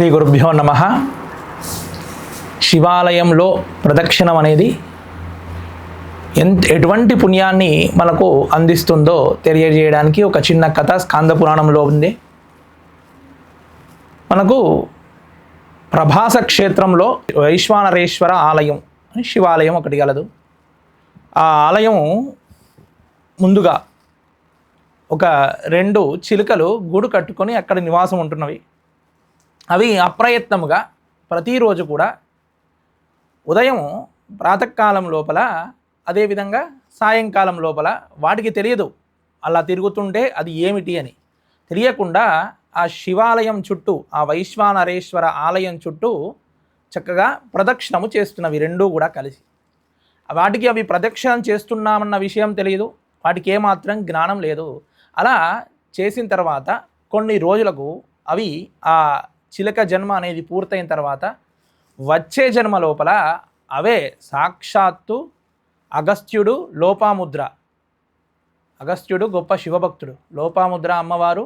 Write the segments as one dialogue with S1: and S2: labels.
S1: శ్రీ గురుభ్యో నమ. శివాలయంలో ప్రదక్షిణం అనేది ఎంత ఎటువంటి పుణ్యాన్ని మనకు అందిస్తుందో తెలియజేయడానికి ఒక చిన్న కథ స్కాంద పురాణంలో ఉంది. మనకు ప్రభాస క్షేత్రంలో వైశ్వానరేశ్వర ఆలయం అని శివాలయం ఒకటి గలదు. ఆ ఆలయం ముందుగా ఒక రెండు చిలుకలు గూడు కట్టుకొని అక్కడ నివాసం ఉంటున్నవి. అవి అప్రయత్నముగా ప్రతిరోజు కూడా ఉదయం ప్రాతకాలం లోపల అదేవిధంగా సాయంకాలం లోపల వాటికి తెలియదు. అలా తిరుగుతుంటే అది ఏమిటి అని. తెలియకుండా ఆ శివాలయం చుట్టూ ఆ వైశ్వానరేశ్వర ఆలయం చుట్టూ చక్కగా ప్రదక్షిణము చేస్తున్నవి రెండూ కూడా కలిసి. వాటికి అవి ప్రదక్షిణం చేస్తున్నామన్న విషయం తెలియదు. వాటికి ఏమాత్రం జ్ఞానం లేదు. అలా చేసిన తర్వాత కొన్ని రోజులకు అవి ఆ చిలక జన్మ అనేది పూర్తయిన తర్వాత వచ్చే జన్మ లోపల అవే సాక్షాత్తు అగస్త్యుడు లోపాముద్ర. అగస్త్యుడు గొప్ప శివభక్తుడు. లోపాముద్ర అమ్మవారు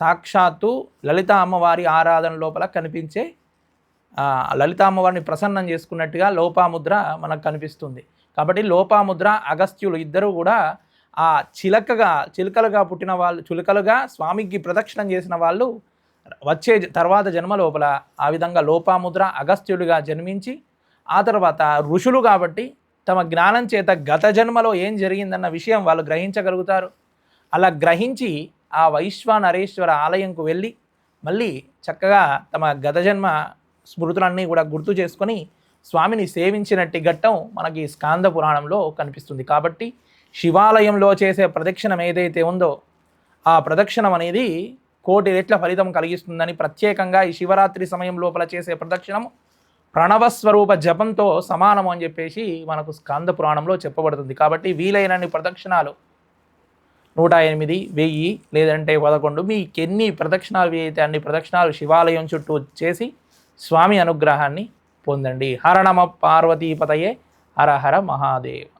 S1: సాక్షాత్తు లలిత అమ్మవారి ఆరాధన లోపల కనిపించే లలిత అమ్మవారిని ప్రసన్నం చేసుకున్నట్టుగా లోపాముద్ర మనకు కనిపిస్తుంది. కాబట్టి లోపాముద్ర అగస్త్యులు ఇద్దరు కూడా ఆ చిలకగా చిలుకలుగా పుట్టిన వాళ్ళు చిలుకలుగా స్వామికి ప్రదక్షిణం చేసిన వాళ్ళు వచ్చే తర్వాత జన్మ లోపల ఆ విధంగా లోపాముద్ర అగస్త్యుడిగా జన్మించి ఆ తర్వాత ఋషులు కాబట్టి తమ జ్ఞానం చేత గత జన్మలో ఏం జరిగిందన్న విషయం వాళ్ళు గ్రహించగలుగుతారు. అలా గ్రహించి ఆ వైశ్వానరేశ్వర ఆలయంకు వెళ్ళి మళ్ళీ చక్కగా తమ గత జన్మ స్మృతులన్నీ కూడా గుర్తు చేసుకొని స్వామిని సేవించినట్టి ఘట్టం మనకి స్కాంద పురాణంలో కనిపిస్తుంది. కాబట్టి శివాలయంలో చేసే ప్రదక్షిణం ఏదైతే ఉందో ఆ ప్రదక్షిణం అనేది కోటి రెట్ల ఫలితం కలిగిస్తుందని ప్రత్యేకంగా ఈ శివరాత్రి సమయం లోపల చేసే ప్రదక్షిణం ప్రణవస్వరూప జపంతో సమానం అని చెప్పేసి మనకు స్కంద పురాణంలో చెప్పబడుతుంది. కాబట్టి వీలైనన్ని ప్రదక్షిణాలు నూట ఎనిమిది వెయ్యి లేదంటే పదకొండు మీకు ఎన్ని ప్రదక్షిణాలు అయితే అన్ని ప్రదక్షిణాలు శివాలయం చుట్టూ చేసి స్వామి అనుగ్రహాన్ని పొందండి. హరణమ పార్వతీపతయే హర హర మహాదేవ్.